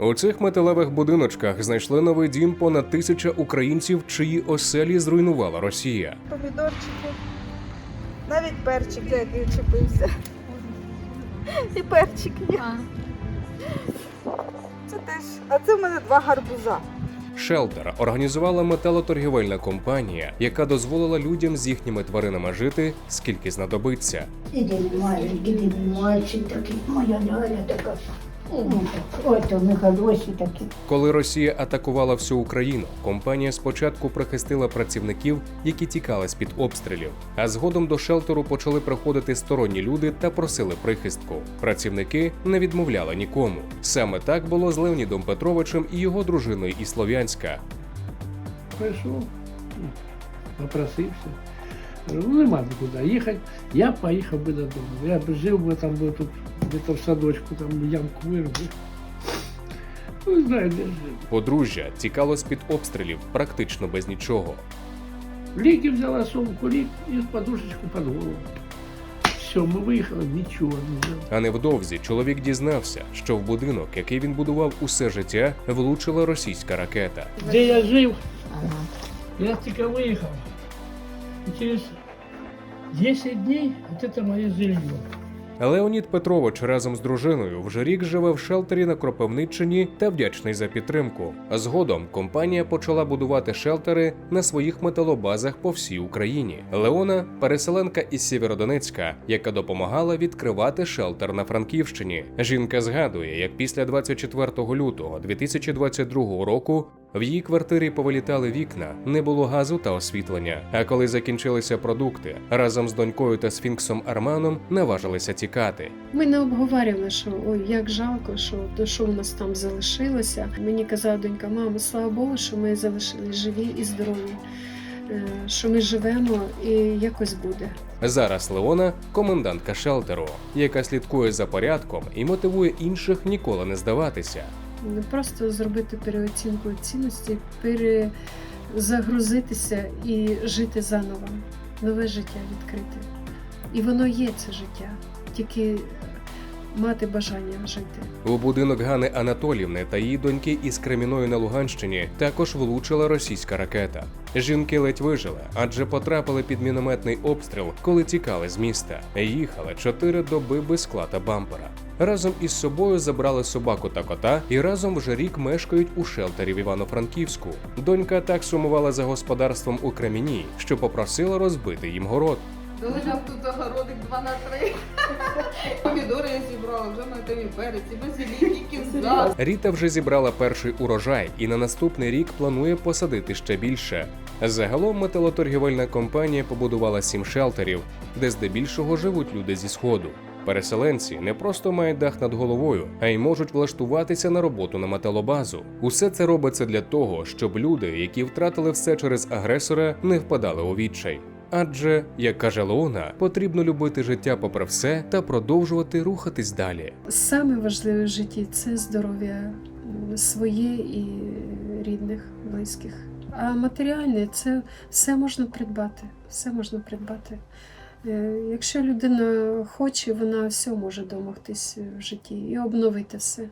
У цих металевих будиночках знайшли новий дім понад тисяча українців, чиї оселі зруйнувала Росія. помідорчики, навіть перчик, який чепився. І перчик є. Це теж. А це в мене два гарбуза. Шелтер організувала металоторгівельна компанія, яка дозволила людям з їхніми тваринами жити скільки знадобиться. Іди маленький, іди мальчик такий, моя Ляля така. Ну, ми такі. Коли Росія атакувала всю Україну, компанія спочатку прихистила працівників, які тікали з під обстрілів, а згодом до шелтеру почали приходити сторонні люди та просили прихистку. Працівники не відмовляли нікому. Саме так було з Леонідом Петровичем і його дружиною із Слов'янська. Прийшов, попросився. Ну нема нікуди їхати. Я поїхав би додому. Я б жив би там би тут, де-то в садочку, там ямку вирву. Ну, знаю, де жив. Подружжя тікало з під обстрілів практично без нічого. Ліки взяла сумку, лік і подушечку під голову. Все, ми виїхали, нічого не взяли. А невдовзі чоловік дізнався, що в будинок, який він будував усе життя, влучила російська ракета. Де я жив, я тільки виїхав. І через 10 днів от це моє жилье. Леонід Петрович разом з дружиною вже рік живе в шелтері на Кропивниччині та вдячний за підтримку. Згодом компанія почала будувати шелтери на своїх металобазах по всій Україні. Леона переселенка із Сєвєродонецька, яка допомагала відкривати шелтер на Франківщині. Жінка згадує, як після 24 лютого 2022 року в її квартирі повилітали вікна, не було газу та освітлення. А коли закінчилися продукти, разом з донькою та сфінксом Арманом наважилися тікати. Ми не обговорювали, що ой, як жалко, що то що у нас там залишилося. Мені казала донька, мама, слава Богу, що ми залишились живі і здорові, е, що ми живемо і якось буде. Зараз Леона комендантка шелтеру, яка слідкує за порядком і мотивує інших ніколи не здаватися. Не просто зробити переоцінку цінності, перезагрузитися і жити заново, нове життя відкрити. І воно є це життя, тільки мати бажання жити. У будинок Гани Анатолівни та її доньки із Креміною на Луганщині також влучила російська ракета. Жінки ледь вижили, адже потрапили під мінометний обстріл, коли тікали з міста. Їхали чотири доби без скла та бампера. Разом із собою забрали собаку та кота і разом вже рік мешкають у шелтері в Івано-Франківську. Донька так сумувала за господарством у Креміні, що попросила розбити їм город. Лежав тут огородик 2 на 3. Помідори я зібрала, вже готові перець, і базилік, і кінза. Ріта вже зібрала перший урожай і на наступний рік планує посадити ще більше. Загалом металоторгівельна компанія побудувала сім шелтерів, де здебільшого живуть люди зі сходу. Переселенці не просто мають дах над головою, а й можуть влаштуватися на роботу на металобазу. Усе це робиться для того, щоб люди, які втратили все через агресора, не впадали у відчай. Адже, як каже Леона, потрібно любити життя попри все та продовжувати рухатись далі. Саме важливе в житті це здоров'я своє і рідних, близьких. А матеріальне це все можна придбати. Все можна придбати. Е, Якщо людина хоче, вона все може домогтись в житті і обновити все.